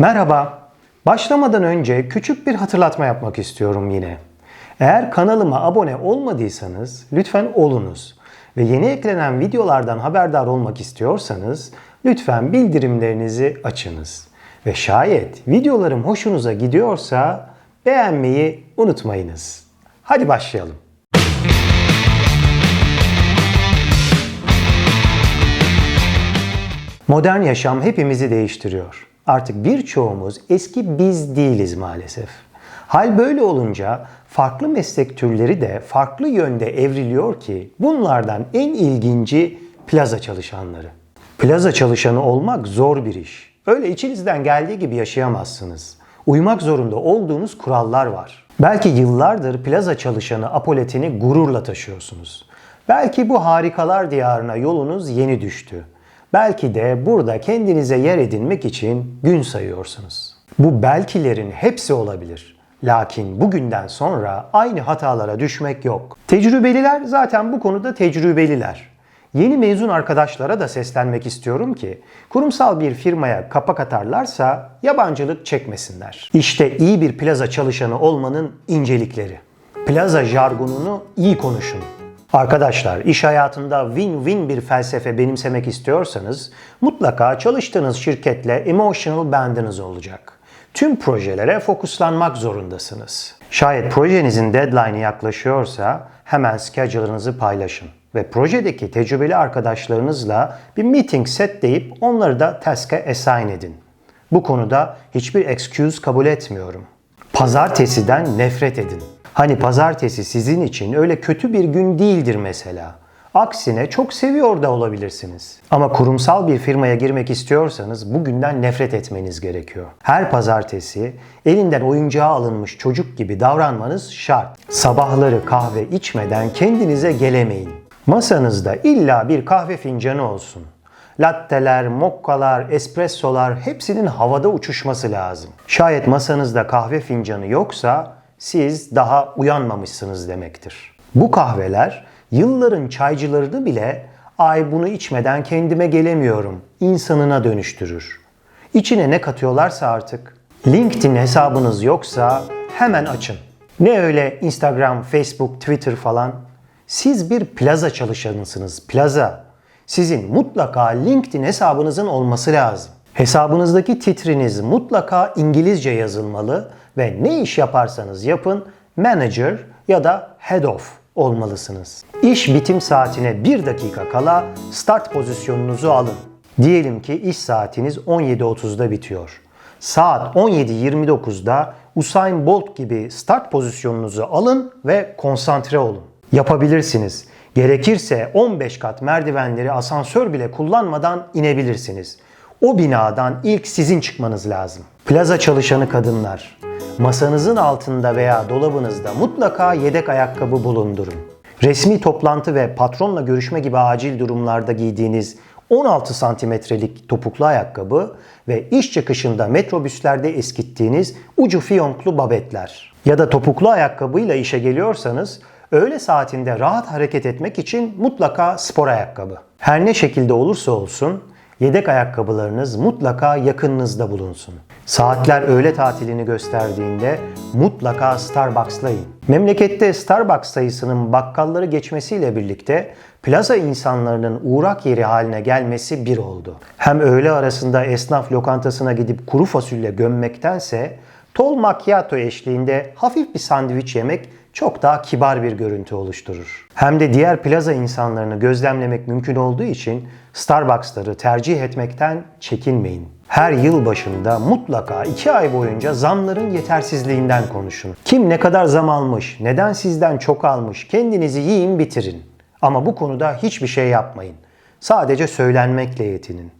Merhaba. Başlamadan önce küçük bir hatırlatma yapmak istiyorum yine. Eğer kanalıma abone olmadıysanız lütfen olunuz. Ve yeni eklenen videolardan haberdar olmak istiyorsanız lütfen bildirimlerinizi açınız. Ve şayet videolarım hoşunuza gidiyorsa beğenmeyi unutmayınız. Hadi başlayalım. Modern yaşam hepimizi değiştiriyor. Artık birçoğumuz eski biz değiliz maalesef. Hal böyle olunca farklı meslek türleri de farklı yönde evriliyor ki bunlardan en ilginci plaza çalışanları. Plaza çalışanı olmak zor bir iş. Öyle içinizden geldiği gibi yaşayamazsınız. Uymak zorunda olduğunuz kurallar var. Belki yıllardır plaza çalışanı apoletini gururla taşıyorsunuz. Belki bu harikalar diyarına yolunuz yeni düştü. Belki de burada kendinize yer edinmek için gün sayıyorsunuz. Bu belkilerin hepsi olabilir. Lakin bugünden sonra aynı hatalara düşmek yok. Tecrübeliler zaten bu konuda tecrübeliler. Yeni mezun arkadaşlara da seslenmek istiyorum ki kurumsal bir firmaya kapak atarlarsa yabancılık çekmesinler. İşte iyi bir plaza çalışanı olmanın incelikleri. Plaza jargonunu iyi konuşun. Arkadaşlar iş hayatında win-win bir felsefe benimsemek istiyorsanız mutlaka çalıştığınız şirketle emotional bandınız olacak. Tüm projelere fokuslanmak zorundasınız. Şayet projenizin deadline'ı yaklaşıyorsa hemen schedule'ınızı paylaşın ve projedeki tecrübeli arkadaşlarınızla bir meeting set deyip onları da task'e assign edin. Bu konuda hiçbir excuse kabul etmiyorum. Pazartesiden nefret edin. Hani pazartesi sizin için öyle kötü bir gün değildir mesela. Aksine çok seviyor da olabilirsiniz. Ama kurumsal bir firmaya girmek istiyorsanız bugünden nefret etmeniz gerekiyor. Her pazartesi elinden oyuncağı alınmış çocuk gibi davranmanız şart. Sabahları kahve içmeden kendinize gelemeyin. Masanızda illa bir kahve fincanı olsun. Latteler, mokkalar, espressolar hepsinin havada uçuşması lazım. Şayet masanızda kahve fincanı yoksa siz daha uyanmamışsınız demektir. Bu kahveler yılların çaycılarını bile ay bunu içmeden kendime gelemiyorum insanına dönüştürür. İçine ne katıyorlarsa artık. LinkedIn hesabınız yoksa hemen açın. Ne öyle Instagram, Facebook, Twitter falan. Siz bir plaza çalışanısınız. Plaza. Sizin mutlaka LinkedIn hesabınızın olması lazım. Hesabınızdaki titriniz mutlaka İngilizce yazılmalı ve ne iş yaparsanız yapın manager ya da head of olmalısınız. İş bitim saatine 1 dakika kala start pozisyonunuzu alın. Diyelim ki iş saatiniz 17.30'da bitiyor. Saat 17.29'da Usain Bolt gibi start pozisyonunuzu alın ve konsantre olun. Yapabilirsiniz. Gerekirse 15 kat merdivenleri asansör bile kullanmadan inebilirsiniz. O binadan ilk sizin çıkmanız lazım. Plaza çalışanı kadınlar, masanızın altında veya dolabınızda mutlaka yedek ayakkabı bulundurun. Resmi toplantı ve patronla görüşme gibi acil durumlarda giydiğiniz 16 santimetrelik topuklu ayakkabı ve iş çıkışında metrobüslerde eskittiğiniz ucu fiyonklu babetler. Ya da topuklu ayakkabıyla işe geliyorsanız öğle saatinde rahat hareket etmek için mutlaka spor ayakkabı. Her ne şekilde olursa olsun yedek ayakkabılarınız mutlaka yakınınızda bulunsun. Saatler öğle tatilini gösterdiğinde mutlaka Starbucks'layın. Memlekette Starbucks sayısının bakkalları geçmesiyle birlikte plaza insanlarının uğrak yeri haline gelmesi bir oldu. Hem öğle arasında esnaf lokantasına gidip kuru fasulye gömmektense tol macchiato eşliğinde hafif bir sandviç yemek çok daha kibar bir görüntü oluşturur. Hem de diğer plaza insanlarını gözlemlemek mümkün olduğu için Starbucks'ları tercih etmekten çekinmeyin. Her yıl başında mutlaka 2 ay boyunca zamların yetersizliğinden konuşun. Kim ne kadar zam almış, neden sizden çok almış, kendinizi yiyin bitirin. Ama bu konuda hiçbir şey yapmayın. Sadece söylenmekle yetinin.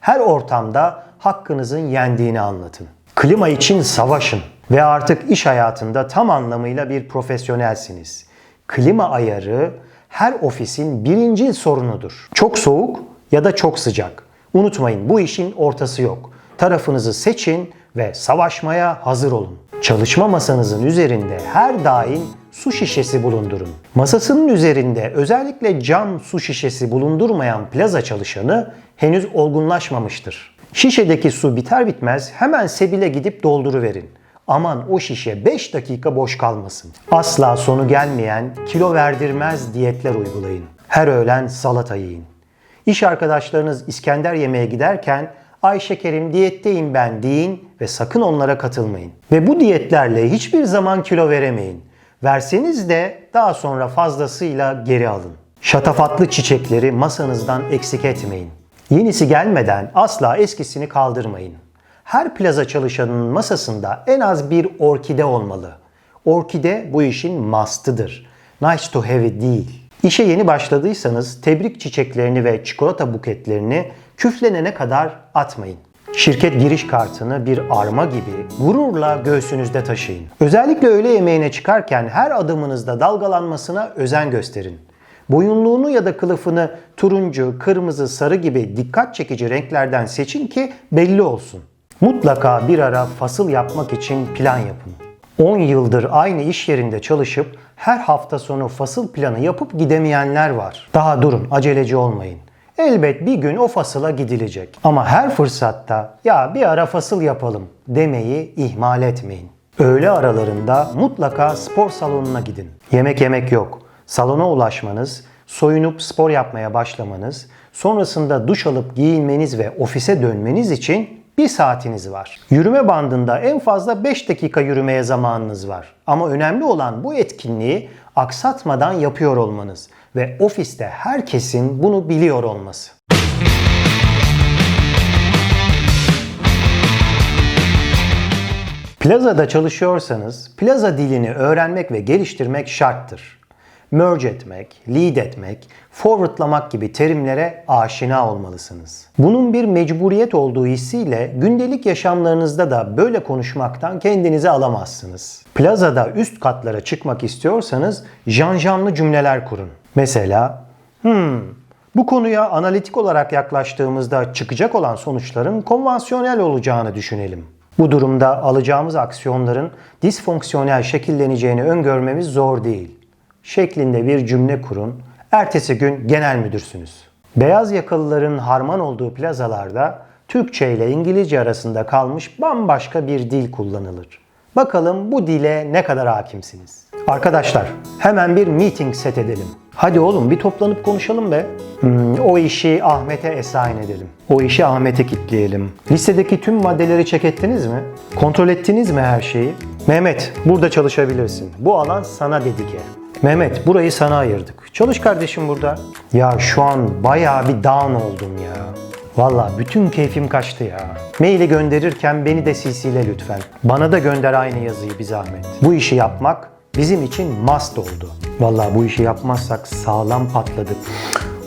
Her ortamda hakkınızın yendiğini anlatın. Klima için savaşın ve artık iş hayatında tam anlamıyla bir profesyonelsiniz. Klima ayarı her ofisin birinci sorunudur. Çok soğuk ya da çok sıcak. Unutmayın bu işin ortası yok. Tarafınızı seçin ve savaşmaya hazır olun. Çalışma masanızın üzerinde her daim su şişesi bulundurun. Masasının üzerinde özellikle cam su şişesi bulundurmayan plaza çalışanı henüz olgunlaşmamıştır. Şişedeki su biter bitmez hemen Sebil'e gidip dolduruverin. Aman o şişe 5 dakika boş kalmasın. Asla sonu gelmeyen, kilo verdirmez diyetler uygulayın. Her öğlen salata yiyin. İş arkadaşlarınız İskender yemeye giderken ay şekerim diyetteyim ben deyin ve sakın onlara katılmayın. Ve bu diyetlerle hiçbir zaman kilo veremeyin. Verseniz de daha sonra fazlasıyla geri alın. Şatafatlı çiçekleri masanızdan eksik etmeyin. Yenisi gelmeden asla eskisini kaldırmayın. Her plaza çalışanının masasında en az bir orkide olmalı. Orkide bu işin mastıdır. Nice to have değil. İşe yeni başladıysanız tebrik çiçeklerini ve çikolata buketlerini küflenene kadar atmayın. Şirket giriş kartını bir arma gibi gururla göğsünüzde taşıyın. Özellikle öğle yemeğine çıkarken her adımınızda dalgalanmasına özen gösterin. Boyunluğunu ya da kılıfını turuncu, kırmızı, sarı gibi dikkat çekici renklerden seçin ki belli olsun. Mutlaka bir ara fasıl yapmak için plan yapın. 10 yıldır aynı iş yerinde çalışıp her hafta sonu fasıl planı yapıp gidemeyenler var. Daha durun, aceleci olmayın. Elbet bir gün o fasıla gidilecek. Ama her fırsatta ya bir ara fasıl yapalım demeyi ihmal etmeyin. Öğle aralarında mutlaka spor salonuna gidin. Yemek yemek yok. Salona ulaşmanız, soyunup spor yapmaya başlamanız, sonrasında duş alıp giyinmeniz ve ofise dönmeniz için bir saatiniz var. Yürüme bandında en fazla 5 dakika yürümeye zamanınız var. Ama önemli olan bu etkinliği aksatmadan yapıyor olmanız ve ofiste herkesin bunu biliyor olması. Plazada çalışıyorsanız plaza dilini öğrenmek ve geliştirmek şarttır. Merge etmek, lead etmek, forwardlamak gibi terimlere aşina olmalısınız. Bunun bir mecburiyet olduğu hissiyle gündelik yaşamlarınızda da böyle konuşmaktan kendinizi alamazsınız. Plazada üst katlara çıkmak istiyorsanız janjanlı cümleler kurun. Mesela, hmm, bu konuya analitik olarak yaklaştığımızda çıkacak olan sonuçların konvansiyonel olacağını düşünelim. Bu durumda alacağımız aksiyonların disfonksiyonel şekilleneceğini öngörmemiz zor değil. Şeklinde bir cümle kurun. Ertesi gün genel müdürsünüz. Beyaz yakalıların harman olduğu plazalarda Türkçe ile İngilizce arasında kalmış bambaşka bir dil kullanılır. Bakalım bu dile ne kadar hakimsiniz? Arkadaşlar hemen bir meeting set edelim. Hadi oğlum bir toplanıp konuşalım be. Hmm, o işi Ahmet'e assign edelim. O işi Ahmet'e kitleyelim. Listedeki tüm maddeleri check ettiniz mi? Kontrol ettiniz mi her şeyi? Mehmet burada çalışabilirsin. Bu alan sana dedike. Mehmet burayı sana ayırdık. Çalış kardeşim burada. Ya şu an bayağı bir down oldum ya. Valla bütün keyfim kaçtı ya. Maili gönderirken beni de CC'le lütfen. Bana da gönder aynı yazıyı bir zahmet. Bu işi yapmak bizim için must oldu. Valla bu işi yapmazsak sağlam patladık.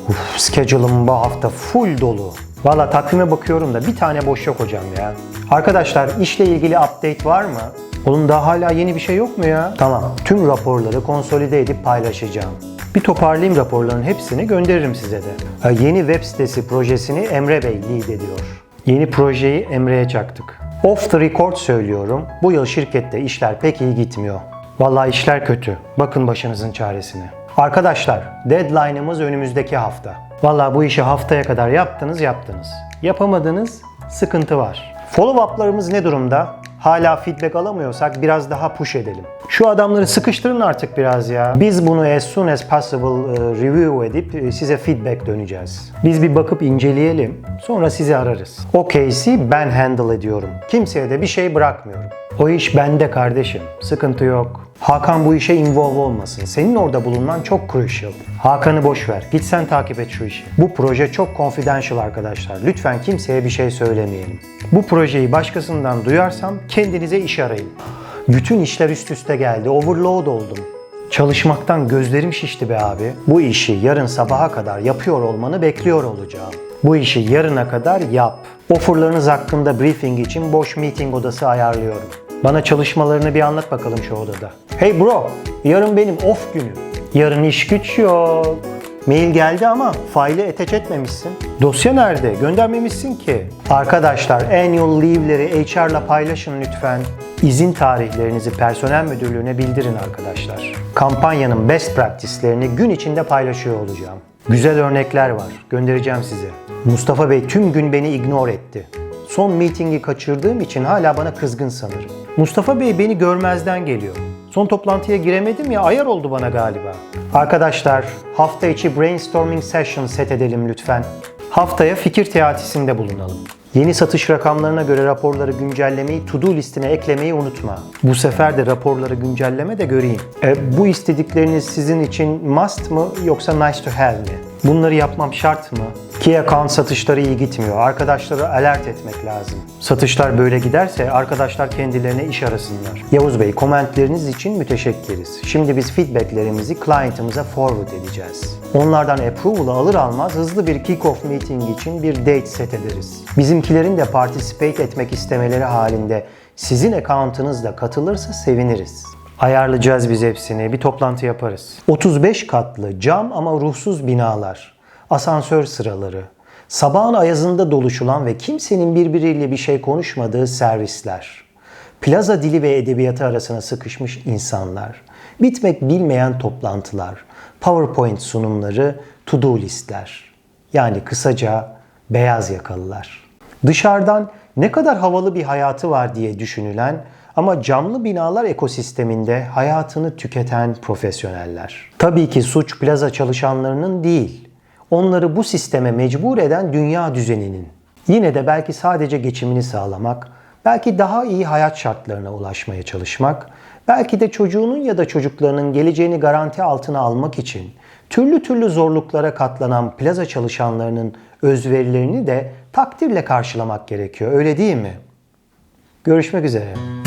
Uf, schedule'ım bu hafta full dolu. Valla takvime bakıyorum da bir tane boş yok hocam ya. Arkadaşlar işle ilgili update var mı? Oğlum daha hala yeni bir şey yok mu ya? Tamam. Tüm raporları konsolide edip paylaşacağım. Bir toparlayayım raporların hepsini gönderirim size de. Ha, Yeni web sitesi projesini Emre Bey lead ediyor. Yeni projeyi Emre'ye çaktık. Off the record söylüyorum. Bu yıl şirkette işler pek iyi gitmiyor. Vallahi işler kötü. Bakın başınızın çaresine. Arkadaşlar, deadline'ımız önümüzdeki hafta. Vallahi bu işi haftaya kadar yaptınız yaptınız. Yapamadınız, sıkıntı var. Follow-up'larımız ne durumda? Hala feedback alamıyorsak biraz daha push edelim. Şu adamları sıkıştırın artık biraz ya. Biz bunu as soon as possible e, review edip e, size feedback döneceğiz. Biz bir bakıp inceleyelim. Sonra sizi ararız. O case'i ben handle ediyorum. Kimseye de bir şey bırakmıyorum. O iş bende kardeşim. Sıkıntı yok. Hakan bu işe involve olmasın. Senin orada bulunman çok crucial. Hakan'ı boş ver. Git sen takip et şu işi. Bu proje çok confidential arkadaşlar. Lütfen kimseye bir şey söylemeyelim. Bu projeyi başkasından duyarsam kendinize iş arayın. Bütün işler üst üste geldi. Overload oldum. Çalışmaktan gözlerim şişti be abi. Bu işi yarın sabaha kadar yapıyor olmanı bekliyor olacağım. Bu işi yarına kadar yap. Offerlarınız hakkında briefing için boş meeting odası ayarlıyorum. Bana çalışmalarını bir anlat bakalım şu odada. Hey bro, yarın benim off günüm. Yarın iş güç yok. Mail geldi ama faili attach etmemişsin. Dosya nerede? Göndermemişsin ki. Arkadaşlar annual leave'leri HR'la paylaşın lütfen. İzin tarihlerinizi personel müdürlüğüne bildirin arkadaşlar. Kampanyanın best practice'lerini gün içinde paylaşıyor olacağım. Güzel örnekler var. Göndereceğim size. Mustafa Bey tüm gün beni ignore etti. son meetingi kaçırdığım için hala bana kızgın sanırım. Mustafa Bey beni görmezden geliyor. Son toplantıya giremedim ya ayar oldu bana galiba. Arkadaşlar hafta içi brainstorming session set edelim lütfen. Haftaya fikir teatisinde bulunalım. Yeni satış rakamlarına göre raporları güncellemeyi to-do listine eklemeyi unutma. Bu sefer de raporları güncelleme de göreyim. E, bu istedikleriniz sizin için must mı yoksa nice to have mi? Bunları yapmam şart mı? Key account satışları iyi gitmiyor. Arkadaşları alert etmek lazım. Satışlar böyle giderse arkadaşlar kendilerine iş arasınlar. Yavuz Bey, komentleriniz için müteşekkiriz. Şimdi biz feedbacklerimizi client'ımıza forward edeceğiz. Onlardan approval'ı alır almaz hızlı bir kick-off meeting için bir date set ederiz. Bizimkilerin de participate etmek istemeleri halinde sizin account'ınızla katılırsa seviniriz. Ayarlayacağız biz hepsini. Bir toplantı yaparız. 35 katlı cam ama ruhsuz binalar, asansör sıraları, sabahın ayazında doluşulan ve kimsenin birbiriyle bir şey konuşmadığı servisler, plaza dili ve edebiyatı arasına sıkışmış insanlar, bitmek bilmeyen toplantılar, PowerPoint sunumları, to-do listler. Yani kısaca beyaz yakalılar. Dışarıdan ne kadar havalı bir hayatı var diye düşünülen ama camlı binalar ekosisteminde hayatını tüketen profesyoneller. Tabii ki suç plaza çalışanlarının değil. Onları bu sisteme mecbur eden dünya düzeninin. Yine de belki sadece geçimini sağlamak, belki daha iyi hayat şartlarına ulaşmaya çalışmak, belki de çocuğunun ya da çocuklarının geleceğini garanti altına almak için türlü türlü zorluklara katlanan plaza çalışanlarının özverilerini de takdirle karşılamak gerekiyor. Öyle değil mi? Görüşmek üzere.